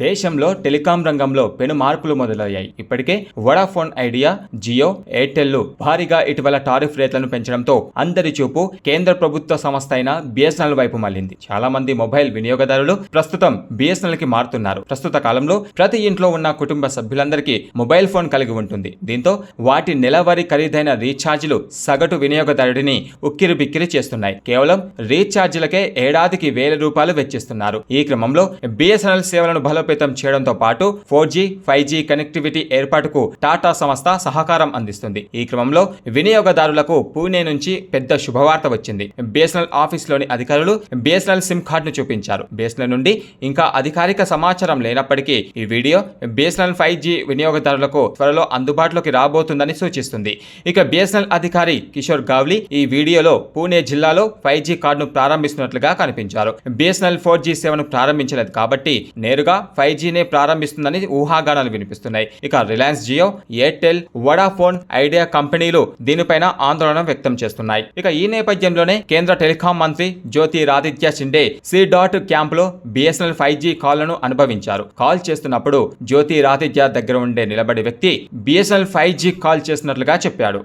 దేశంలో టెలికాం రంగంలో పెను మార్పులు మొదలయ్యాయి. ఇప్పటికే వడాఫోన్ ఐడియా జియో ఎయిర్టెల్ భారీగా ఇటీవల టారిఫ్ రేట్లను పెంచడంతో అందరి చూపు కేంద్ర ప్రభుత్వ సంస్థ అయిన బిఎస్ఎన్ఎల్ వైపు మళ్ళింది చాలా మంది మొబైల్ వినియోగదారులు ప్రస్తుతం బిఎస్ఎన్ఎల్కి మారుతున్నారు. ప్రస్తుత కాలంలో ప్రతి ఇంట్లో ఉన్న కుటుంబ సభ్యులందరికీ మొబైల్ ఫోన్ కలిగి ఉంటుంది. దీంతో వాటి నెలవారీ ఖరీదైన రీఛార్జీలు సగటు వినియోగదారుడిని ఉక్కిరి బిక్కిరి చేస్తున్నాయి. కేవలం రీఛార్జీలకే ఏడాదికి వేల రూపాయలు వెచ్చిస్తున్నారు. ఈ క్రమంలో బిఎస్ఎన్ఎల్ సేవలను బలోపేతం చేయడంతో పాటు four G five G connectivity ఏర్పాటుకు టాటా సంస్థ సహకారం అందిస్తుంది. ఈ క్రమంలో వినియోగదారులకు పూణే నుంచి పెద్ద శుభవార్త వచ్చింది. బిఎస్ఎన్ఎల్ ఆఫీస్లోని అధికారులు బిఎస్ఎన్ఎల్ సిమ్ కార్డును చూపించారు. బిఎస్ఎన్ఎల్ నుండి ఇంకా అధికారిక సమాచారం లేనప్పటికీ ఈ వీడియో బిఎస్ఎన్ఎల్ ఫైవ్ జీ వినియోగదారులకు త్వరలో అందుబాటులోకి రాబోతుందని సూచిస్తుంది. ఇక బిఎస్ఎన్ఎల్ అధికారి కిషోర్ గావ్లీ ఈ వీడియోలో పూణే జిల్లాలో ఫైవ్ జీ కార్డును ప్రారంభిస్తున్నట్లుగా కనిపించారు. బిఎస్ఎన్ఎల్ ఫోర్ జీ సేవను ప్రారంభించలేదు కాబట్టి నేరుగా ఫైవ్ జీనే ప్రారంభిస్తుందని ఊహాగానాలు వినిపిస్తున్నాయి. ఇక Reliance Jio Airtel Vodafone Idea కంపెనీలు దీనిపైన ఆందోళన వ్యక్తం చేస్తున్నాయి. ఇక ఈ నేపథ్యంలోనే కేంద్ర టెలికాం మంత్రి Jyotiraditya Scindia C DOT క్యాంప్లో బిఎస్ఎన్ఎల్ ఫైవ్ జీ కాల్లను అనుభవించారు. కాల్ చేస్తున్నప్పుడు జ్యోతి రాదిత్య దగ్గర ఉండే నిలబడి వ్యక్తి బిఎస్ఎన్ఎల్ ఫైవ్ జీ కాల్ చేస్తున్నట్లుగా చెప్పాడు.